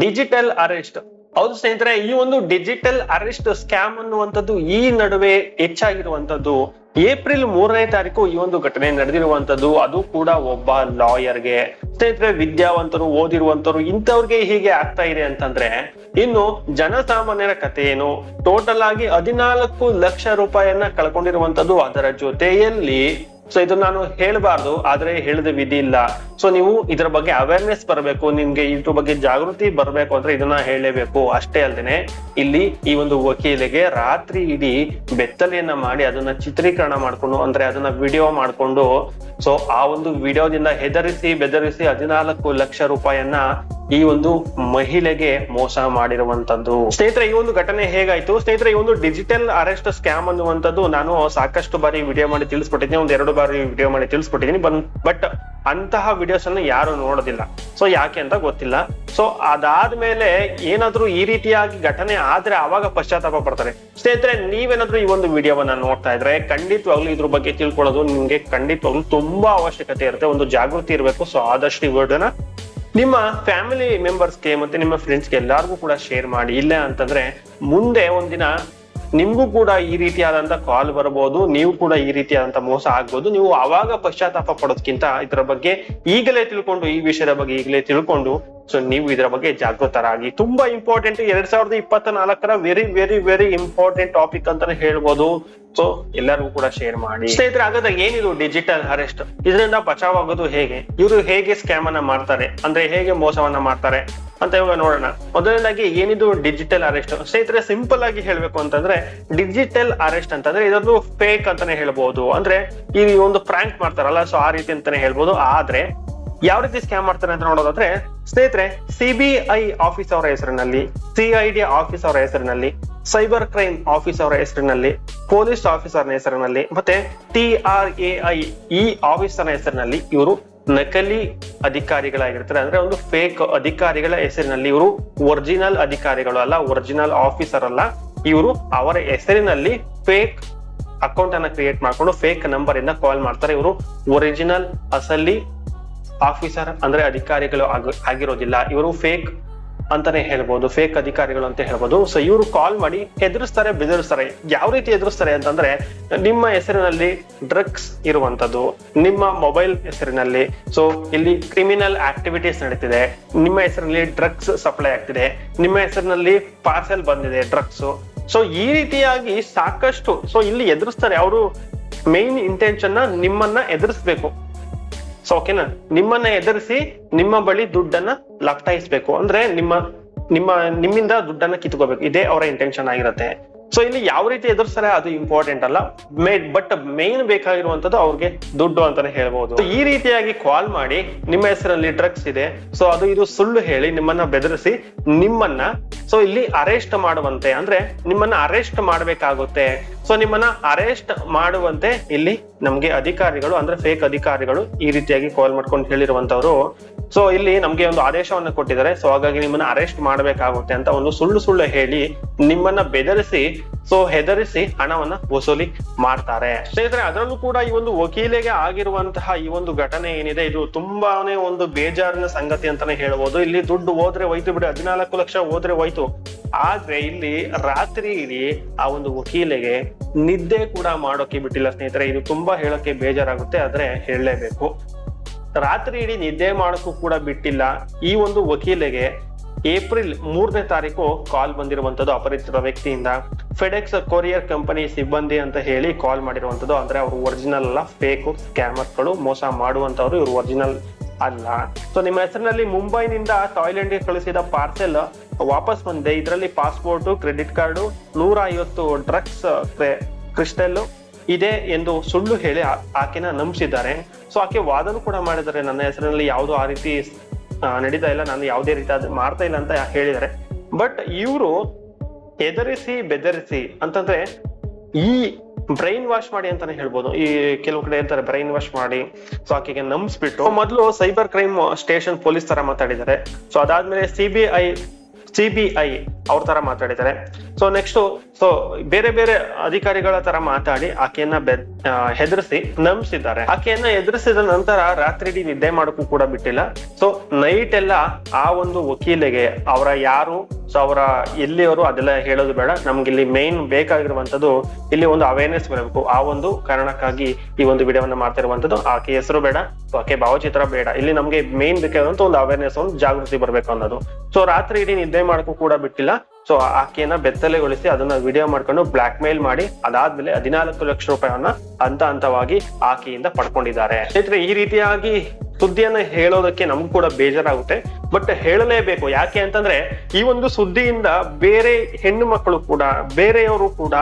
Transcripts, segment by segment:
Digital arrest. ಹೌದು ಸ್ನೇಹಿತರೆ, ಈ ಒಂದು ಡಿಜಿಟಲ್ ಅರೆಸ್ಟ್ ಸ್ಕ್ಯಾಮ್ ಅನ್ನುವಂಥದ್ದು ಈ ನಡುವೆ ಹೆಚ್ಚಾಗಿರುವಂತದ್ದು ಏಪ್ರಿಲ್ ಮೂರನೇ ತಾರೀಕು ಈ ಒಂದು ಘಟನೆ ನಡೆದಿರುವಂತದ್ದು ಅದು ಕೂಡ ಒಬ್ಬ ಲಾಯರ್ಗೆ ಸ್ನೇಹಿತರೆ, ವಿದ್ಯಾವಂತರು, ಓದಿರುವಂತರು ಇಂಥವ್ರಿಗೆ ಹೀಗೆ ಆಗ್ತಾ ಇದೆ ಅಂತಂದ್ರೆ, ಇನ್ನು ಜನಸಾಮಾನ್ಯರ ಕಥೆ ಏನು? ಟೋಟಲ್ ಆಗಿ ಹದಿನಾಲ್ಕು ಲಕ್ಷ ರೂಪಾಯಿಯನ್ನ ಕಳ್ಕೊಂಡಿರುವಂತದ್ದು ಅದರ ಜೊತೆಯಲ್ಲಿ ಸೊ ಇದನ್ನ ನಾನು ಹೇಳ್ಬಾರ್ದು, ಆದ್ರೆ ಹೇಳಿದ ವಿಧಿ ಇಲ್ಲ. ಸೊ ನೀವು ಇದರ ಬಗ್ಗೆ ಅವೇರ್ನೆಸ್ ಬರಬೇಕು, ನಿಮ್ಗೆ ಇದ್ರ ಬಗ್ಗೆ ಜಾಗೃತಿ ಬರಬೇಕು ಅಂದ್ರೆ ಇದನ್ನ ಹೇಳಲೇಬೇಕು. ಅಷ್ಟೇ ಅಲ್ಲದೆ ಇಲ್ಲಿ ಈ ಒಂದು ವಕೀಲಿಗೆ ರಾತ್ರಿ ಇಡೀ ಬೆತ್ತಲೆಯನ್ನ ಮಾಡಿ ಅದನ್ನ ಚಿತ್ರೀಕರಣ ಮಾಡ್ಕೊಂಡು, ಅಂದ್ರೆ ಅದನ್ನ ವಿಡಿಯೋ ಮಾಡ್ಕೊಂಡು ಸೊ ಆ ಒಂದು ವಿಡಿಯೋದಿಂದ ಹೆದರಿಸಿ, ಬೆದರಿಸಿ ಹದಿನಾಲ್ಕು ಲಕ್ಷ ರೂಪಾಯಿಯನ್ನ ಈ ಒಂದು ಮಹಿಳೆಗೆ ಮೋಸ ಮಾಡಿರುವಂತದ್ದು. ಸ್ನೇಹಿತರೆ, ಈ ಒಂದು ಘಟನೆ ಹೇಗಾಯ್ತು? ಸ್ನೇಹಿತರೆ, ಈ ಒಂದು ಡಿಜಿಟಲ್ ಅರೆಸ್ಟ್ ಸ್ಕ್ಯಾಮ್ ಅನ್ನುವಂಥದ್ದು ನಾನು ಸಾಕಷ್ಟು ಬಾರಿ ವಿಡಿಯೋ ಮಾಡಿ ತಿಳಿಸ್ಬಿಟ್ಟಿದ್ದೀನಿ. ಒಂದ್ ಎರಡು ಬಾರಿ ವಿಡಿಯೋ ಮಾಡಿ ತಿಳಿಸ್ಕೊಟ್ಟಿದ್ದೀನಿ ಬಟ್ ಅಂತಹ ವಿಡಿಯೋಸ್ ಅನ್ನು ಯಾರು ನೋಡೋದಿಲ್ಲ. ಸೊ ಯಾಕೆ ಅಂತ ಗೊತ್ತಿಲ್ಲ. ಸೊ ಅದಾದ್ಮೇಲೆ ಏನಾದ್ರೂ ಈ ರೀತಿಯಾಗಿ ಘಟನೆ ಆದ್ರೆ ಅವಾಗ ಪಶ್ಚಾತ್ತಾಪ ಪಡ್ತಾರೆ. ಸ್ನೇಹಿತರೆ, ನೀವೇನಾದ್ರೂ ಈ ಒಂದು ವಿಡಿಯೋವನ್ನ ನೋಡ್ತಾ ಇದ್ರೆ ಖಂಡಿತವಾಗ್ಲೂ ಇದ್ರ ಬಗ್ಗೆ ತಿಳ್ಕೊಳ್ಳೋದು ನಿಮ್ಗೆ ಖಂಡಿತವಾಗ್ಲೂ ತುಂಬಾ ಅವಶ್ಯಕತೆ ಇರುತ್ತೆ. ಒಂದು ಜಾಗೃತಿ ಇರಬೇಕು. ಸೊ ಆದಷ್ಟು ಈ ವಿಡಿಯೋನ ನಿಮ್ಮ ಫ್ಯಾಮಿಲಿ ಮೆಂಬರ್ಸ್ಗೆ ಮತ್ತೆ ನಿಮ್ಮ ಫ್ರೆಂಡ್ಸ್ಗೆ ಎಲ್ಲರಿಗೂ ಕೂಡ ಶೇರ್ ಮಾಡಿ, ಇಲ್ಲ ಅಂತಂದ್ರೆ ಮುಂದೆ ಒಂದಿನ ನಿಮ್ಗೂ ಕೂಡ ಈ ರೀತಿಯಾದಂತ ಕಾಲ್ ಬರಬಹುದು ನೀವು ಕೂಡ ಈ ರೀತಿಯಾದಂತ ಮೋಸ ಆಗ್ಬೋದು. ನೀವು ಅವಾಗ ಪಶ್ಚಾತ್ತಾಪ ಪಡೋದ್ಕಿಂತ ಇದರ ಬಗ್ಗೆ ಈಗಲೇ ತಿಳ್ಕೊಂಡು, ಈ ವಿಷಯದ ಬಗ್ಗೆ ಈಗಲೇ ತಿಳ್ಕೊಂಡು ಸೊ ನೀವು ಇದರ ಬಗ್ಗೆ ಜಾಗೃತರಾಗಿ. ತುಂಬಾ ಇಂಪಾರ್ಟೆಂಟ್ ಎರಡ್ ಸಾವಿರದ ಇಪ್ಪತ್ತ ನಾಲ್ಕರ very very very important topic ಅಂತಾನೆ ಹೇಳ್ಬೋದು. ಸೊ ಎಲ್ಲರಿಗೂ ಕೂಡ ಶೇರ್ ಮಾಡಿ. ಸ್ನೇಹಿತರೆ ಆಗದ ಏನಿದು ಡಿಜಿಟಲ್ ಅರೆಸ್ಟ್ ಇದರಿಂದ ಬಚಾವಾಗೋದು ಹೇಗೆ? ಇವರು ಹೇಗೆ ಸ್ಕ್ಯಾಮ್ ಅನ್ನ ಮಾಡ್ತಾರೆ? ಅಂದ್ರೆ ಹೇಗೆ ಮೋಸವನ್ನ ಮಾಡ್ತಾರೆ? ಅಂತ ಇವಾಗ ನೋಡೋಣ. ಮೊದಲನೇದಾಗಿ ಏನಿದು ಡಿಜಿಟಲ್ ಅರೆಸ್ಟ್ ಸ್ನೇಹಿತರೆ ಸಿಂಪಲ್ ಆಗಿ ಹೇಳ್ಬೇಕು ಅಂತಂದ್ರೆ ಡಿಜಿಟಲ್ ಅರೆಸ್ಟ್ ಅಂತಂದ್ರೆ ಇದೊಂದು ಫೇಕ್ ಅಂತಾನೆ ಹೇಳ್ಬೋದು. ಅಂದ್ರೆ, ಈ ಒಂದು ಪ್ರ್ಯಾಂಕ್ ಮಾಡ್ತಾರಲ್ಲ ಸೊ ಆ ರೀತಿ ಅಂತಾನೆ ಹೇಳ್ಬೋದು. ಆದ್ರೆ ಯಾವ ರೀತಿ ಸ್ಕ್ಯಾಮ್ ಮಾಡ್ತಾರೆ ಅಂತ ನೋಡೋದಾದ್ರೆ, ಸ್ನೇಹಿತರೆ ಸಿಬಿಐ ಆಫೀಸ್ ಅವರ ಹೆಸರಿನಲ್ಲಿ ಸಿಐಡಿ ಆಫೀಸ್ ಅವರ ಹೆಸರಿನಲ್ಲಿ ಸೈಬರ್ ಕ್ರೈಮ್ ಆಫೀಸ್ ಅವರ ಹೆಸರಿನಲ್ಲಿ ಪೊಲೀಸ್ ಆಫೀಸರ್ನ ಹೆಸರಿನಲ್ಲಿ, ಮತ್ತೆ ಟಿ ಆರ್ ಎ ಐ ಈ ಆಫೀಸರ್ನ ಹೆಸರಿನಲ್ಲಿ ಇವರು ನಕಲಿ ಅಧಿಕಾರಿಗಳಾಗಿರ್ತಾರೆ. ಅಂದ್ರೆ ಒಂದು ಫೇಕ್ ಅಧಿಕಾರಿಗಳ ಹೆಸರಿನಲ್ಲಿ ಇವರು ಒರಿಜಿನಲ್ ಅಧಿಕಾರಿಗಳು ಅಲ್ಲ ಒರಿಜಿನಲ್ ಆಫೀಸರ್ ಅಲ್ಲ. ಇವರು ಅವರ ಹೆಸರಿನಲ್ಲಿ ಫೇಕ್ ಅಕೌಂಟ್ ಅನ್ನ ಕ್ರಿಯೇಟ್ ಮಾಡ್ಕೊಂಡು ಫೇಕ್ ನಂಬರ್ ಇಂದ ಕಾಲ್ ಮಾಡ್ತಾರೆ. ಇವರು ಒರಿಜಿನಲ್ ಅಸಲಿ ಆಫೀಸರ್ ಅಂದ್ರೆ ಅಧಿಕಾರಿಗಳು ಆಗ- ಆಗಿರೋದಿಲ್ಲ. ಇವರು ಫೇಕ್ ಅಂತಾನೆ ಹೇಳ್ಬೋದು ಫೇಕ್ ಅಧಿಕಾರಿಗಳು ಅಂತ ಹೇಳ್ಬೋದು. ಸೊ ಇವರು ಕಾಲ್ ಮಾಡಿ ಎದುರಿಸ್ತಾರೆ ಬೆದರಿಸ್ತಾರೆ. ಯಾವ ರೀತಿ ಎದುರಿಸ್ತಾರೆ ಅಂತಂದ್ರೆ, ನಿಮ್ಮ ಹೆಸರಿನಲ್ಲಿ ಡ್ರಗ್ಸ್ ಇರುವಂತದ್ದು, ನಿಮ್ಮ ಮೊಬೈಲ್ ಹೆಸರಿನಲ್ಲಿ. ಸೊ ಇಲ್ಲಿ ಕ್ರಿಮಿನಲ್ ಆಕ್ಟಿವಿಟೀಸ್ ನಡೀತಿದೆ. ನಿಮ್ಮ ಹೆಸರಿನಲ್ಲಿ ಡ್ರಗ್ಸ್ ಸಪ್ಲೈ ಆಗ್ತಿದೆ. ನಿಮ್ಮ ಹೆಸರಿನಲ್ಲಿ ಪಾರ್ಸೆಲ್ ಬಂದಿದೆ ಡ್ರಗ್ಸ್ ಸೊ ಈ ರೀತಿಯಾಗಿ ಸಾಕಷ್ಟು ಸೊ ಇಲ್ಲಿ ಎದುರಿಸ್ತಾರೆ. ಅವರು ಮೇನ್ ಇಂಟೆನ್ಷನ್ ನಿಮ್ಮನ್ನ ಎದುರಿಸ್ಬೇಕು. ಸೊ ಓಕೆನಾ ನಿಮ್ಮನ್ನ ಎದುರಿಸಿ ನಿಮ್ಮ ಬಳಿ ದುಡ್ಡನ್ನ ಲಗ್ತಾಯಿಸ್ಬೇಕು ಅಂದ್ರೆ ನಿಮ್ಮ ನಿಮ್ಮ, ನಿಮ್ಮಿಂದ ದುಡ್ಡನ್ನ ಕಿತ್ಕೋಬೇಕು. ಇದೇ ಅವರ ಇಂಟೆನ್ಷನ್ ಆಗಿರುತ್ತೆ. ಸೊ ಇಲ್ಲಿ ಯಾವ ರೀತಿ ಎದುರಿಸ್ತಾರೆ ಅದು ಇಂಪಾರ್ಟೆಂಟ್ ಅಲ್ಲ. ಮೇ ಬಟ್ ಮೇನ್ ಬೇಕಾಗಿರುವಂತದ್ದು ಅವ್ರಿಗೆ ದುಡ್ಡು ಅಂತಾನೆ ಹೇಳ್ಬಹುದು ಈ ರೀತಿಯಾಗಿ ಕಾಲ್ ಮಾಡಿ, ನಿಮ್ಮ ಹೆಸರಲ್ಲಿ ಡ್ರಗ್ಸ್ ಇದೆ. ಸೊ ಅದು ಇದು ಸುಳ್ಳು ಹೇಳಿ ನಿಮ್ಮನ್ನ ಬೆದರಿಸಿ ನಿಮ್ಮನ್ನ ಸೊ ಇಲ್ಲಿ ಅರೆಸ್ಟ್ ಮಾಡುವಂತೆ. ಅಂದ್ರೆ ನಿಮ್ಮನ್ನ ಅರೆಸ್ಟ್ ಮಾಡ್ಬೇಕಾಗುತ್ತೆ. ಸೊ ನಿಮ್ಮನ್ನ ಅರೆಸ್ಟ್ ಮಾಡುವಂತೆ ಇಲ್ಲಿ ನಮ್ಗೆ ಅಧಿಕಾರಿಗಳು, ಅಂದ್ರೆ ಫೇಕ್ ಅಧಿಕಾರಿಗಳು ಈ ರೀತಿಯಾಗಿ ಕಾಲ್ ಮಾಡ್ಕೊಂಡು ಹೇಳಿರುವಂತವ್ರು ಸೊ ಇಲ್ಲಿ ನಮ್ಗೆ ಒಂದು ಆದೇಶವನ್ನ ಕೊಟ್ಟಿದ್ದಾರೆ. ಸೊ ಹಾಗಾಗಿ ನಿಮ್ಮನ್ನ ಅರೆಸ್ಟ್ ಮಾಡಬೇಕಾಗುತ್ತೆ ಅಂತ ಒಂದು ಸುಳ್ಳು ಸುಳ್ಳು ಹೇಳಿ ನಿಮ್ಮನ್ನ ಬೆದರಿಸಿ ಸೊ ಹೆದರಿಸಿ ಹಣವನ್ನ ವಸೂಲಿ ಮಾಡ್ತಾರೆ. ಸ್ನೇಹಿತರೆ, ಅದರಲ್ಲೂ ಕೂಡ ಈ ಒಂದು ವಕೀಲೆಗೆ ಆಗಿರುವಂತಹ ಈ ಒಂದು ಘಟನೆ ಏನಿದೆ, ಇದು ತುಂಬಾನೇ ಒಂದು ಬೇಜಾರಿನ ಸಂಗತಿ ಅಂತಾನೆ ಹೇಳ್ಬೋದು. ಇಲ್ಲಿ ದುಡ್ಡು ಹೋದ್ರೆ ಹೋಯ್ತು ಬಿಡಿ, ಹದಿನಾಲ್ಕು ಲಕ್ಷ ಹೋದ್ರೆ ಹೋಯ್ತು. ಆದ್ರೆ ಇಲ್ಲಿ ರಾತ್ರಿ ಇಡೀ ಆ ಒಂದು ವಕೀಲೆಗೆ ನಿದ್ದೆ ಕೂಡ ಮಾಡೋಕೆ ಬಿಟ್ಟಿಲ್ಲ ಸ್ನೇಹಿತರೆ, ಇದು ತುಂಬಾ ಹೇಳೋಕೆ ಬೇಜಾರಾಗುತ್ತೆ, ಆದ್ರೆ ಹೇಳಲೇಬೇಕು. ರಾತ್ರಿ ಇಡೀ ನಿದ್ದೆ ಮಾಡೋಕ್ಕೂ ಕೂಡ ಬಿಟ್ಟಿಲ್ಲ. ಈ ಒಂದು ವಕೀಲೆಗೆ ಏಪ್ರಿಲ್ ಮೂರನೇ ತಾರೀಕು ಕಾಲ್ ಬಂದಿರುವಂತದ್ದು ಅಪರಿಚಿತ ವ್ಯಕ್ತಿಯಿಂದ. ಫೆಡೆಕ್ಸ್ ಕೊರಿಯರ್ ಕಂಪನಿ ಸಿಬ್ಬಂದಿ ಅಂತ ಹೇಳಿ ಕಾಲ್ ಮಾಡಿರುವಂತದ್ದು ಅಂದ್ರೆ ಅವರು ಒರಿಜಿನಲ್ ಅಲ್ಲ ಫೇಕ್ ಸ್ಕ್ಯಾಮರ್ಗಳು ಮೋಸ ಮಾಡುವಂತವ್ರು ಇವರು ಒರಿಜಿನಲ್ ಅಲ್ಲ. ಸೊ ನಿಮ್ಮ ಹೆಸರಿನಲ್ಲಿ ಮುಂಬೈನಿಂದ ಥಾಯ್ಲೆಂಡ್ಗೆ ಕಳಿಸಿದ ಪಾರ್ಸೆಲ್ ವಾಪಸ್ ಬಂದಿದೆ ಇದರಲ್ಲಿ ಪಾಸ್ಪೋರ್ಟ್ ಕ್ರೆಡಿಟ್ ಕಾರ್ಡು ನೂರ ಐವತ್ತು ಡ್ರಗ್ಸ್ ಕ್ರಿಸ್ಟಲ್ ಇದೆ ಎಂದು ಸುಳ್ಳು ಹೇಳಿ ಆಕೆನ ನಂಬಿಸಿದ್ದಾರೆ. ಸೊ ಆಕೆ ವಾದನೂ ಕೂಡ ಮಾಡಿದ್ದಾರೆ. ನನ್ನ ಹೆಸರಿನಲ್ಲಿ ಯಾವುದು ಆ ರೀತಿ ನಡೀತಾ ಇಲ್ಲ. ನಾನು ಯಾವುದೇ ರೀತಿ ಅದು ಮಾಡ್ತಾ ಇಲ್ಲ ಅಂತ ಹೇಳಿದ್ದಾರೆ. ಬಟ್ ಇವರು ಹೆದರಿಸಿ ಬೆದರಿಸಿ ಅಂತಂದ್ರೆ ಈ ಬ್ರೈನ್ ವಾಶ್ ಮಾಡಿ ಅಂತಾನೆ ಹೇಳ್ಬೋದು. ಈ ಕೆಲವು ಕಡೆ ಹೇಳ್ತಾರೆ ಬ್ರೈನ್ ವಾಶ್ ಮಾಡಿ. ಸೊ ಆಕೆಗೆ ನಂಬಿಸ್ಬಿಟ್ಟು ಮೊದಲು ಸೈಬರ್ ಕ್ರೈಮ್ ಸ್ಟೇಷನ್ ಪೊಲೀಸ್ ತರ ಮಾತಾಡಿದ್ದಾರೆ. ಸೊ ಅದಾದ್ಮೇಲೆ ಸಿಬಿಐ ಸಿಬಿಐ ಅವ್ರ ತರ ಮಾತಾಡಿದ್ದಾರೆ. ಸೊ ನೆಕ್ಸ್ಟ್ ಸೊ ಬೇರೆ ಬೇರೆ ಅಧಿಕಾರಿಗಳ ತರ ಮಾತಾಡಿ ಆಕೆಯನ್ನ ಬೆ ಹೆದರಿಸಿ ನಂಬಿಸಿದ್ದಾರೆ. ಆಕೆಯನ್ನ ಎದುರಿಸಿದ ನಂತರ ರಾತ್ರಿ ಇಡೀ ನಿದ್ದೆ ಮಾಡೋಕ್ಕೂ ಕೂಡ ಬಿಟ್ಟಿಲ್ಲ. ಸೊ ನೈಟ್ ಎಲ್ಲ ಆ ಒಂದು ವಕೀಲಿಗೆ, ಅವರ ಯಾರು ಸೊ ಅವರ ಎಲ್ಲಿಯವರು ಅದೆಲ್ಲ ಹೇಳೋದು ಬೇಡ. ನಮ್ಗೆ ಇಲ್ಲಿ ಮೇನ್ ಬೇಕಾಗಿರುವಂತದ್ದು ಇಲ್ಲಿ ಒಂದು ಅವೇರ್ನೆಸ್ ಬರಬೇಕು ಆ ಒಂದು ಕಾರಣಕ್ಕಾಗಿ ಈ ಒಂದು ವಿಡಿಯೋವನ್ನ ಮಾಡ್ತಿರುವಂತದ್ದು ಆಕೆ ಹೆಸರು ಬೇಡ ಆಕೆ ಭಾವಚಿತ್ರ ಬೇಡ. ಇಲ್ಲಿ ನಮ್ಗೆ ಮೇನ್ ಬೇಕಾದಂತ ಒಂದು ಅವೇರ್ನೆಸ್ ಒಂದು ಜಾಗೃತಿ ಬರ್ಬೇಕು ಅನ್ನೋದು. ಸೊ ರಾತ್ರಿ ಇಡೀ ನಿದ್ದೆ ಮಾಡಕ್ಕೂ ಕೂಡ ಬಿಟ್ಟಿಲ್ಲ. ಸೊ ಆಕೆಯನ್ನ ಬೆತ್ತಲೆಗೊಳಿಸಿ ಅದನ್ನ ವಿಡಿಯೋ ಮಾಡ್ಕೊಂಡು ಬ್ಲಾಕ್ ಮೇಲ್ ಮಾಡಿ, ಅದಾದ್ಮೇಲೆ ಹದಿನಾಲ್ಕು ಲಕ್ಷ ರೂಪಾಯಿಯನ್ನ ಹಂತ ಹಂತವಾಗಿ ಆಕೆಯಿಂದ ಪಡ್ಕೊಂಡಿದ್ದಾರೆ. ಸ್ನೇಹಿತರೆ, ಈ ರೀತಿಯಾಗಿ ಸುದ್ದಿಯನ್ನ ಹೇಳೋದಕ್ಕೆ ನಮ್ಗೂ ಕೂಡ ಬೇಜಾರಾಗುತ್ತೆ. ಬಟ್ ಹೇಳಲೇಬೇಕು, ಯಾಕೆ ಅಂತಂದ್ರೆ ಈ ಒಂದು ಸುದ್ದಿಯಿಂದ ಬೇರೆ ಹೆಣ್ಣು ಮಕ್ಕಳು ಕೂಡ, ಬೇರೆಯವರು ಕೂಡ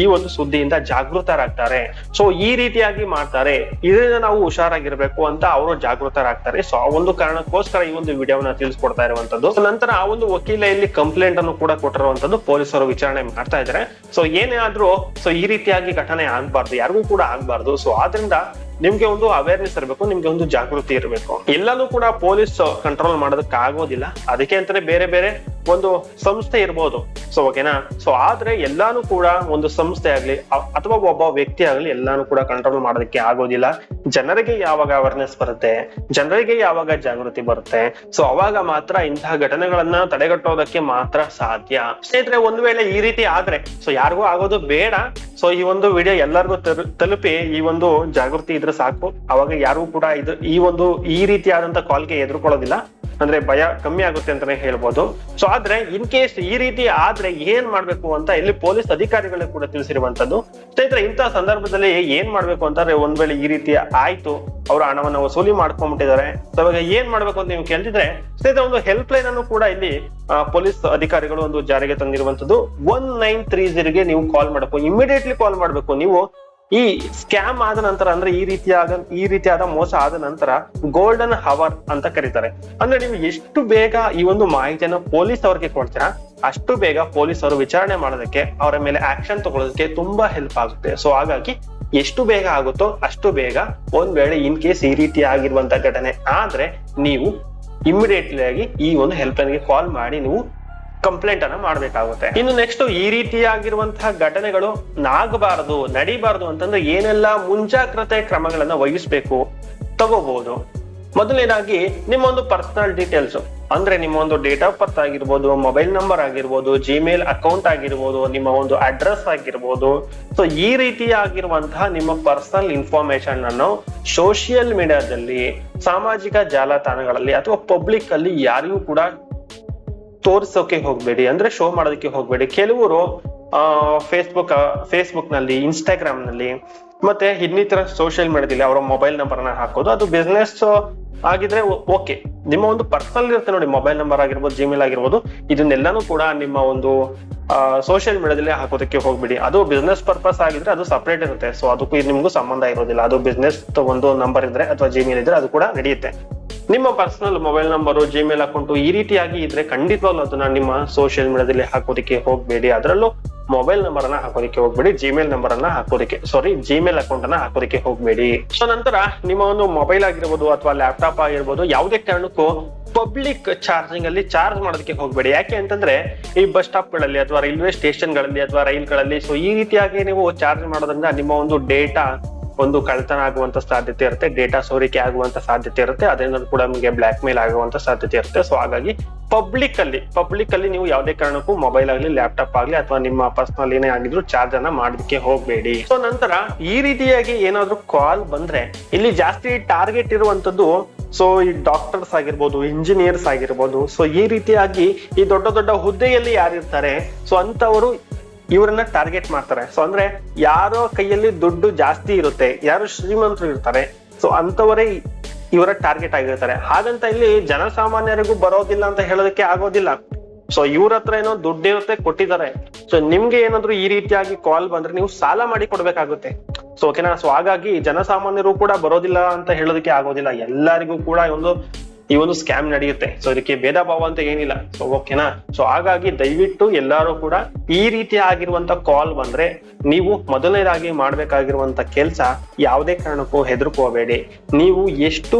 ಈ ಒಂದು ಸುದ್ದಿಯಿಂದ ಜಾಗೃತರಾಗ್ತಾರೆ. ಸೊ ಈ ರೀತಿಯಾಗಿ ಮಾಡ್ತಾರೆ. ಇದರಿಂದ ನಾವು ಹುಷಾರಾಗಿರ್ಬೇಕು ಅಂತ ಅವರು ಜಾಗೃತರಾಗ್ತಾರೆ. ಸೊ ಆ ಒಂದು ಕಾರಣಕ್ಕೋಸ್ಕರ ಈ ಒಂದು ವಿಡಿಯೋನ ತಿಳಿಸ್ಕೊಡ್ತಾ ಇರುವಂತದ್ದು. ನಂತರ ಆ ಒಂದು ವಕೀಲ ಇಲ್ಲಿ ಕಂಪ್ಲೇಂಟ್ ಅನ್ನು ಕೂಡ ಕೊಟ್ಟಿರುವಂತದ್ದು ಪೊಲೀಸರು ವಿಚಾರಣೆ ಮಾಡ್ತಾ ಇದ್ದಾರೆ. ಸೊ ಏನೇ ಆದ್ರೂ ಸೊ ಈ ರೀತಿಯಾಗಿ ಘಟನೆ ಆಗ್ಬಾರ್ದು, ಯಾರಿಗೂ ಕೂಡ ಆಗ್ಬಾರ್ದು. ಸೊ ಆದ್ರಿಂದ ನಿಮ್ಗೆ ಒಂದು ಅವೇರ್ನೆಸ್ ಇರಬೇಕು, ನಿಮ್ಗೆ ಒಂದು ಜಾಗೃತಿ ಇರಬೇಕು. ಎಲ್ಲಾನು ಕೂಡ ಪೊಲೀಸ್ ಕಂಟ್ರೋಲ್ ಮಾಡೋದಕ್ಕೆ ಆಗೋದಿಲ್ಲ. ಅದಕ್ಕೆ ಅಂತಾನೆ ಬೇರೆ ಬೇರೆ ಒಂದು ಸಂಸ್ಥೆ ಇರ್ಬೋದು. ಸೊ ಓಕೆನಾ ಸೊ ಆದ್ರೆ ಎಲ್ಲಾನು ಕೂಡ ಒಂದು ಸಂಸ್ಥೆ ಆಗ್ಲಿ ಅಥವಾ ಒಬ್ಬ ವ್ಯಕ್ತಿ ಆಗ್ಲಿ ಎಲ್ಲಾನು ಕೂಡ ಕಂಟ್ರೋಲ್ ಮಾಡೋದಕ್ಕೆ ಆಗೋದಿಲ್ಲ. ಜನರಿಗೆ ಯಾವಾಗ ಅವೇರ್ನೆಸ್ ಬರುತ್ತೆ? ಜನರಿಗೆ ಯಾವಾಗ ಜಾಗೃತಿ ಬರುತ್ತೆ? ಸೊ ಅವಾಗ ಮಾತ್ರ ಇಂತಹ ಘಟನೆಗಳನ್ನ ತಡೆಗಟ್ಟೋದಕ್ಕೆ ಮಾತ್ರ ಸಾಧ್ಯ. ಸ್ನೇಹಿತರೆ, ಒಂದ್ ವೇಳೆ ಈ ರೀತಿ ಆದ್ರೆ ಸೊ ಯಾರಿಗೂ ಆಗೋದು ಬೇಡ. ಸೊ ಈ ಒಂದು ವಿಡಿಯೋ ಎಲ್ಲರಿಗೂ ತಲು- ತಲುಪಿ ಈ ಒಂದು ಜಾಗೃತಿ ಇದ್ರೆ ಸಾಕು. ಅವಾಗ ಯಾರು ಕೂಡ ಇದು ಈ ಒಂದು ಈ ರೀತಿಯಾದಂತ ಕಾಲ್ಗೆ ಎದುರ್ಕೊಳ್ಳೋದಿಲ್ಲ. ಅಂದ್ರೆ ಭಯ ಕಮ್ಮಿ ಆಗುತ್ತೆ ಅಂತಾನೆ ಹೇಳ್ಬೋದು. ಸೊ ಆದ್ರೆ ಇನ್ ಕೇಸ್ ಈ ರೀತಿ ಆದ್ರೆ ಏನ್ ಮಾಡ್ಬೇಕು ಅಂತ ಇಲ್ಲಿ ಪೊಲೀಸ್ ಅಧಿಕಾರಿಗಳು ಕೂಡ ತಿಳಿಸಿರುವಂತದ್ದು ಸ್ನೇಹಿತರೆ ಇಂತಹ ಸಂದರ್ಭದಲ್ಲಿ ಏನ್ ಮಾಡ್ಬೇಕು ಅಂತಂದ್ರೆ ಒಂದ್ ವೇಳೆ ಈ ರೀತಿ ಆಯ್ತು, ಅವ್ರ ಹಣವನ್ನ ವಸೂಲಿ ಮಾಡ್ಕೊಂಡ್ಬಿಟ್ಟಿದ್ದಾರೆ. ಅವಾಗ ಏನ್ ಮಾಡ್ಬೇಕು ಅಂತ ನೀವು ಕೇಳ್ತಿದ್ರೆ, ಸ್ನೇಹಿತರೆ, ಒಂದು ಹೆಲ್ಪ್ ಲೈನ್ ಅನ್ನು ಕೂಡ ಇಲ್ಲಿ ಪೊಲೀಸ್ ಅಧಿಕಾರಿಗಳು ಒಂದು ಜಾರಿಗೆ ತಂದಿರುವಂತದ್ದು ಒನ್ ನೈನ್ ತ್ರೀ ಜೀರೋಗೆ ನೀವು ಕಾಲ್ ಮಾಡಬೇಕು. ಇಮಿಡಿಯೇಟ್ಲಿ ಕಾಲ್ ಮಾಡ್ಬೇಕು. ನೀವು ಈ ಸ್ಕ್ಯಾಮ್ ಆದ ನಂತರ ಅಂದ್ರೆ ಈ ರೀತಿಯಾದ ಈ ರೀತಿಯಾದ ಮೋಸ ಆದ ನಂತರ ಗೋಲ್ಡನ್ ಹವರ್ ಅಂತ ಕರೀತಾರೆ. ಅಂದ್ರೆ ನೀವು ಎಷ್ಟು ಬೇಗ ಈ ಒಂದು ಮಾಹಿತಿಯನ್ನು ಪೊಲೀಸ್ ಅವರಿಗೆ ಕೊಡ್ತೀರಾ, ಅಷ್ಟು ಬೇಗ ಪೊಲೀಸ್ ಅವರು ವಿಚಾರಣೆ ಮಾಡೋದಕ್ಕೆ ಅವರ ಮೇಲೆ ಆಕ್ಷನ್ ತಗೊಳ್ಳೋದಕ್ಕೆ ತುಂಬಾ ಹೆಲ್ಪ್ ಆಗುತ್ತೆ. ಸೊ ಹಾಗಾಗಿ ಎಷ್ಟು ಬೇಗ ಆಗುತ್ತೋ ಅಷ್ಟು ಬೇಗ ಒಂದ್ ವೇಳೆ ಇನ್ ಕೇಸ್ ಈ ರೀತಿ ಆಗಿರುವಂತ ಘಟನೆ ಆದ್ರೆ ನೀವು ಇಮಿಡಿಯೇಟ್ಲಿ ಆಗಿ ಈ ಒಂದು ಹೆಲ್ಪ್ ಲೈನ್ಗೆ ಕಾಲ್ ಮಾಡಿ, ನೀವು ಕಂಪ್ಲೇಂಟ್ ಅನ್ನ ಮಾಡಬೇಕಾಗುತ್ತೆ. ಇನ್ನು ನೆಕ್ಸ್ಟ್ ಈ ರೀತಿಯಾಗಿರುವಂತಹ ಘಟನೆಗಳು ನಾಗಬಾರದು, ನಡಿಬಾರದು ಅಂತಂದ್ರೆ ಏನೆಲ್ಲ ಮುಂಜಾಗ್ರತೆ ಕ್ರಮಗಳನ್ನ ವಹಿಸ್ಬೇಕು ತಗೋಬಹುದು ಮೊದಲನೇದಾಗಿ ನಿಮ್ಮ ಒಂದು ಪರ್ಸನಲ್ ಡೀಟೇಲ್ಸ್ ಅಂದ್ರೆ ನಿಮ್ಮ ಒಂದು ಡೇಟ್ ಆಫ್ ಬರ್ತ್ ಆಗಿರ್ಬೋದು ಮೊಬೈಲ್ ನಂಬರ್ ಆಗಿರ್ಬೋದು ಜಿಮೇಲ್ ಅಕೌಂಟ್ ಆಗಿರ್ಬೋದು, ನಿಮ್ಮ ಒಂದು ಅಡ್ರೆಸ್ ಆಗಿರ್ಬೋದು. ಸೊ ಈ ರೀತಿಯಾಗಿರುವಂತಹ ನಿಮ್ಮ ಪರ್ಸನಲ್ ಇನ್ಫಾರ್ಮೇಶನ್ ಅನ್ನು ಸೋಷಿಯಲ್ ಮೀಡಿಯಾದಲ್ಲಿ ಸಾಮಾಜಿಕ ಜಾಲತಾಣಗಳಲ್ಲಿ ಅಥವಾ ಪಬ್ಲಿಕ್ ಅಲ್ಲಿ ಯಾರಿಗೂ ಕೂಡ ತೋರ್ಸೋಕೆ ಹೋಗ್ಬೇಡಿ, ಅಂದ್ರೆ ಶೋ ಮಾಡೋದಕ್ಕೆ ಹೋಗ್ಬೇಡಿ. ಕೆಲವರು ಫೇಸ್ಬುಕ್ ಫೇಸ್ಬುಕ್ನಲ್ಲಿ ಇನ್ಸ್ಟಾಗ್ರಾಮ್ನಲ್ಲಿ ಮತ್ತೆ ಇನ್ನಿತರ ಸೋಷಿಯಲ್ ಮೀಡಿಯಾದಲ್ಲಿ ಅವರ ಮೊಬೈಲ್ ನಂಬರ್ನ ಹಾಕೋದು. ಅದು ಬಿಸ್ನೆಸ್ ಆಗಿದ್ರೆ ಓಕೆ ನಿಮ್ಮ ಒಂದು ಪರ್ಸನಲ್ ಇರುತ್ತೆ ನೋಡಿ ಮೊಬೈಲ್ ನಂಬರ್ ಆಗಿರ್ಬೋದು ಜಿಮೇಲ್ ಆಗಿರ್ಬೋದು. ಇದನ್ನೆಲ್ಲಾನು ಕೂಡ ನಿಮ್ಮ ಒಂದು ಸೋಷಿಯಲ್ ಮೀಡಿಯಾದಲ್ಲಿ ಹಾಕೋದಕ್ಕೆ ಹೋಗ್ಬಿಡಿ. ಅದು ಬಿಸ್ನೆಸ್ ಪರ್ಪಸ್ ಆಗಿದ್ರೆ ಅದು ಸಪ್ರೇಟ್ ಇರುತ್ತೆ. ಸೊ ಅದಕ್ಕೂ ನಿಮ್ಗೂ ಸಂಬಂಧ ಇರೋದಿಲ್ಲ. ಅದು ಬಿಸ್ನೆಸ್ ಒಂದು ನಂಬರ್ ಇದ್ರೆ ಅಥವಾ ಜಿಮೇಲ್ ಇದ್ರೆ ಅದು ಕೂಡ ನಡೆಯುತ್ತೆ. ನಿಮ್ಮ personal mobile number Gmail account ಈ ರೀತಿಯಾಗಿ ಇದ್ರೆ ಖಂಡಿತವಾಗ್ಲೂ ಅದನ್ನ ನಿಮ್ಮ ಸೋಷಿಯಲ್ ಮೀಡಿಯಾದಲ್ಲಿ ಹಾಕೋದಕ್ಕೆ ಹೋಗ್ಬೇಡಿ. ಅದರಲ್ಲೂ ಮೊಬೈಲ್ ನಂಬರ್ ಅನ್ನ ಹಾಕೋದಕ್ಕೆ ಹೋಗ್ಬೇಡಿ ಜಿಮೇಲ್ ನಂಬರ್ ಅನ್ನ ಹಾಕೋದಕ್ಕೆ ಸಾರಿ ಜಿಮೇಲ್ ಅಕೌಂಟ್ ಅನ್ನ ಹಾಕೋದಕ್ಕೆ ಹೋಗ್ಬೇಡಿ. ಸೊ ನಂತರ ನಿಮ್ಮ ಒಂದು ಮೊಬೈಲ್ ಆಗಿರ್ಬೋದು ಅಥವಾ ಲ್ಯಾಪ್ಟಾಪ್ ಆಗಿರ್ಬೋದು, ಯಾವುದೇ ಕಾರಣಕ್ಕೂ ಪಬ್ಲಿಕ್ ಚಾರ್ಜಿಂಗ್ ಅಲ್ಲಿ ಚಾರ್ಜ್ ಮಾಡೋದಕ್ಕೆ ಹೋಗ್ಬೇಡಿ. ಯಾಕೆ ಅಂತಂದ್ರೆ ಈ ಬಸ್ ಸ್ಟಾಪ್ಗಳಲ್ಲಿ ಅಥವಾ ರೈಲ್ವೆ ಸ್ಟೇಷನ್ಗಳಲ್ಲಿ ಅಥವಾ ರೈಲ್ಗಳಲ್ಲಿ ಸೊ ಈ ರೀತಿಯಾಗಿ ನೀವು ಚಾರ್ಜ್ ಮಾಡೋದ್ರಿಂದ ನಿಮ್ಮ ಒಂದು ಡೇಟಾ ಒಂದು ಕಳ್ಳತನ ಆಗುವಂತ ಸಾಧ್ಯತೆ ಇರುತ್ತೆ, ಡೇಟಾ ಸೋರಿಕೆ ಆಗುವಂತ ಸಾಧ್ಯತೆ ಇರುತ್ತೆ, ಅದರಿಂದ ಕೂಡ ನಿಮಗೆ ಬ್ಲಾಕ್ ಮೇಲ್ ಆಗುವಂತ ಸಾಧ್ಯತೆ ಇರುತ್ತೆ. ಸೊ ಹಾಗಾಗಿ ಪಬ್ಲಿಕ್ ಅಲ್ಲಿ ಪಬ್ಲಿಕ್ ಅಲ್ಲಿ ನೀವು ಯಾವುದೇ ಕಾರಣಕ್ಕೂ ಮೊಬೈಲ್ ಆಗಲಿ ಲ್ಯಾಪ್ಟಾಪ್ ಆಗಲಿ ಅಥವಾ ನಿಮ್ಮ ಪರ್ಸನಲ್ ಏನೇ ಆಗಿದ್ರು ಚಾರ್ಜ್ ಅನ್ನ ಮಾಡೋದಕ್ಕೆ ಹೋಗಬೇಡಿ. ಸೊ ನಂತರ ಈ ರೀತಿಯಾಗಿ ಏನಾದ್ರೂ ಕಾಲ್ ಬಂದ್ರೆ ಇಲ್ಲಿ ಜಾಸ್ತಿ ಟಾರ್ಗೆಟ್ ಇರುವಂತದ್ದು ಸೊ ಈ ಡಾಕ್ಟರ್ಸ್ ಆಗಿರ್ಬೋದು ಇಂಜಿನಿಯರ್ಸ್ ಆಗಿರ್ಬೋದು. ಸೊ ಈ ರೀತಿಯಾಗಿ ಈ ದೊಡ್ಡ ದೊಡ್ಡ ಹುದ್ದೆಯಲ್ಲಿ ಯಾರಿರ್ತಾರೆ ಸೊ ಅಂತವರು ಇವರನ್ನ ಟಾರ್ಗೆಟ್ ಮಾಡ್ತಾರೆ. ಸೊ ಅಂದ್ರೆ ಯಾರೋ ಕೈಯಲ್ಲಿ ದುಡ್ಡು ಜಾಸ್ತಿ ಇರುತ್ತೆ, ಯಾರು ಶ್ರೀಮಂತರು ಇರ್ತಾರೆ ಸೊ ಅಂತವರೇ ಇವರ ಟಾರ್ಗೆಟ್ ಆಗಿರ್ತಾರೆ. ಹಾಗಂತ ಇಲ್ಲಿ ಜನಸಾಮಾನ್ಯರಿಗೂ ಬರೋದಿಲ್ಲ ಅಂತ ಹೇಳೋದಕ್ಕೆ ಆಗೋದಿಲ್ಲ. ಸೊ ಇವ್ರ ಹತ್ರ ಏನೋ ದುಡ್ಡಿರುತ್ತೆ ಕೊಟ್ಟಿದ್ದಾರೆ. ಸೊ ನಿಮ್ಗೆ ಏನಾದ್ರು ಈ ರೀತಿಯಾಗಿ ಕಾಲ್ ಬಂದ್ರೆ ನೀವು ಸಾಲ ಮಾಡಿ ಕೊಡ್ಬೇಕಾಗುತ್ತೆ. ಸೊ ಓಕೆನಾ ಸೊ ಹಾಗಾಗಿ ಜನಸಾಮಾನ್ಯರು ಕೂಡ ಬರೋದಿಲ್ಲ ಅಂತ ಹೇಳೋದಕ್ಕೆ ಆಗೋದಿಲ್ಲ. ಎಲ್ಲರಿಗೂ ಕೂಡ ಒಂದು ಈ ಒಂದು ಸ್ಕ್ಯಾಮ್ ನಡೆಯುತ್ತೆ. ಸೊ ಇದಕ್ಕೆ ಭೇದ ಭಾವ ಅಂತ ಏನಿಲ್ಲ. ಸೊ ಓಕೆನಾ ಸೊ ಹಾಗಾಗಿ ದಯವಿಟ್ಟು ಎಲ್ಲರೂ ಕೂಡ ಈ ರೀತಿ ಆಗಿರುವಂತ ಕಾಲ್ ಬಂದ್ರೆ ನೀವು ಮೊದಲನೇದಾಗಿ ಮಾಡ್ಬೇಕಾಗಿರುವಂತ ಕೆಲಸ ಯಾವುದೇ ಕಾರಣಕ್ಕೂ ಹೆದರ್ಕೋಬೇಡಿ. ನೀವು ಎಷ್ಟು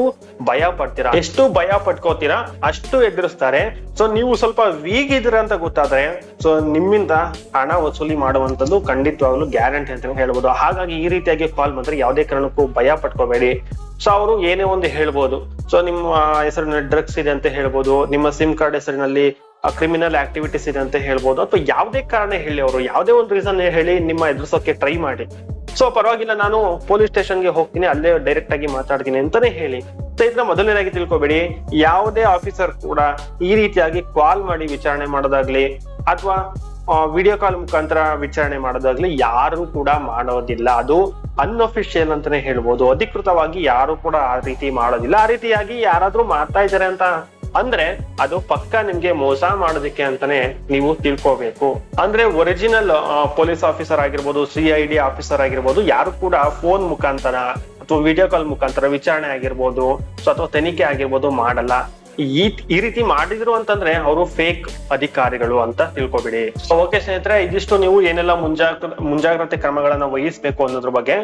ಭಯ ಪಡ್ತೀರಾ? ಎಷ್ಟು ಭಯ ಪಟ್ಕೋತೀರಾ? ಅಷ್ಟು ಎದುರಿಸ್ತಾರೆ. ಸೊ ನೀವು ಸ್ವಲ್ಪ ವೀಕ್ ಇದ್ದೀರಾ ಅಂತ ಗೊತ್ತಾದ್ರೆ ಸೊ ನಿಮ್ಮಿಂದ ಹಣ ವಸೂಲಿ ಮಾಡುವಂತದ್ದು ಖಂಡಿತವಾಗ್ಲೂ ಗ್ಯಾರಂಟಿ ಅಂತ ಹೇಳ್ಬೋದು. ಹಾಗಾಗಿ ಈ ರೀತಿಯಾಗಿ ಕಾಲ್ ಬಂದ್ರೆ ಯಾವುದೇ ಕಾರಣಕ್ಕೂ ಭಯ ಪಟ್ಕೋಬೇಡಿ. ಸೊ ಅವರು ಏನೇ ಒಂದು ಹೇಳ್ಬೋದು. ಸೊ ನಿಮ್ಮ ಹೆಸರಿನಲ್ಲಿ ಡ್ರಗ್ಸ್ ಇದೆ ಅಂತ ಹೇಳ್ಬೋದು. ನಿಮ್ಮ ಸಿಮ್ ಕಾರ್ಡ್ ಹೆಸರಿನಲ್ಲಿ ಕ್ರಿಮಿನಲ್ ಆಕ್ಟಿವಿಟೀಸ್ ಇದೆ ಅಂತ ಹೇಳ್ಬೋದು. ಅಥವಾ ಯಾವುದೇ ಕಾರಣ ಹೇಳಿ ಅವರು, ಯಾವುದೇ ಒಂದು ರೀಸನ್ ಹೇಳಿ ನಿಮ್ಮ ಎದುರಿಸೋಕೆ ಟ್ರೈ ಮಾಡಿ. ಸೊ ಪರವಾಗಿಲ್ಲ, ನಾನು ಪೊಲೀಸ್ ಸ್ಟೇಷನ್ಗೆ ಹೋಗ್ತೀನಿ, ಅಲ್ಲೇ ಡೈರೆಕ್ಟ್ ಆಗಿ ಮಾತಾಡ್ತೀನಿ ಅಂತಾನೆ ಹೇಳಿ. ಸೊ ಇದನ್ನ ಮೊದಲನೇದಾಗಿ ತಿಳ್ಕೊಬೇಡಿ. ಯಾವುದೇ ಆಫೀಸರ್ ಕೂಡ ಈ ರೀತಿಯಾಗಿ ಕಾಲ್ ಮಾಡಿ ವಿಚಾರಣೆ ಮಾಡೋದಾಗ್ಲಿ, ಅಥವಾ ವಿಡಿಯೋ ಕಾಲ್ ಮುಖಾಂತರ ವಿಚಾರಣೆ ಮಾಡೋದಾಗ್ಲಿ ಯಾರು ಕೂಡ ಮಾಡೋದಿಲ್ಲ. ಅದು ಅನ್ಅಫಿಷಿಯಲ್ ಅಂತಾನೆ ಹೇಳ್ಬೋದು. ಅಧಿಕೃತವಾಗಿ ಯಾರು ಕೂಡ ಆ ರೀತಿ ಮಾಡೋದಿಲ್ಲ. ಆ ರೀತಿಯಾಗಿ ಯಾರಾದ್ರೂ ಮಾಡ್ತಾ ಇದಾರೆ ಅಂತ ಅಂದ್ರೆ ಅದು ಪಕ್ಕ ನಿಮ್ಗೆ ಮೋಸ ಮಾಡೋದಕ್ಕೆ ಅಂತಾನೆ ನೀವು ತಿಳ್ಕೋಬೇಕು. ಅಂದ್ರೆ ಒರಿಜಿನಲ್ ಪೊಲೀಸ್ ಆಫೀಸರ್ ಆಗಿರ್ಬೋದು ಸಿ ಐ ಡಿ ಆಫೀಸರ್ ಆಗಿರ್ಬೋದು, ಯಾರು ಕೂಡ ಫೋನ್ ಮುಖಾಂತರ ಅಥವಾ ವಿಡಿಯೋ ಕಾಲ್ ಮುಖಾಂತರ ವಿಚಾರಣೆ ಆಗಿರ್ಬೋದು ಅಥವಾ ತನಿಖೆ ಆಗಿರ್ಬೋದು ಮಾಡಲ್ಲ. ಈ ಈ ರೀತಿ ಮಾಡಿದ್ರು ಅಂತಂದ್ರೆ ಅವರು ಫೇಕ್ ಅಧಿಕಾರಿಗಳು ಅಂತ ತಿಳ್ಕೊಬಿಡಿ. ಓಕೆ ಸ್ನೇಹಿತರೆ, ಇದಿಷ್ಟು ನೀವು ಏನೆಲ್ಲ ಮುಂಜಾಗ್ರ ಮುಂಜಾಗ್ರತೆ ಕ್ರಮಗಳನ್ನ ವಹಿಸ್ಬೇಕು ಅನ್ನೋದ್ರ ಬಗ್ಗೆ.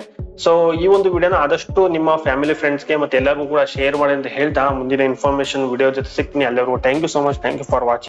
ಸೊ ಈ ಒಂದು ವಿಡಿಯೋನ ಆದಷ್ಟು ನಿಮ್ಮ ಫ್ಯಾಮಿಲಿ ಫ್ರೆಂಡ್ಸ್ಗೆ ಮತ್ತೆ ಎಲ್ಲರಿಗೂ ಕೂಡ ಶೇರ್ ಮಾಡಿ ಅಂತ ಹೇಳ್ತಾ ಮುಂದಿನ ಇನ್ಫಾರ್ಮೇಶನ್ ವಿಡಿಯೋ ಜೊತೆ ಸಿಗ್ತೀನಿ. ಎಲ್ಲರಿಗೂ thank you so much thank you for watching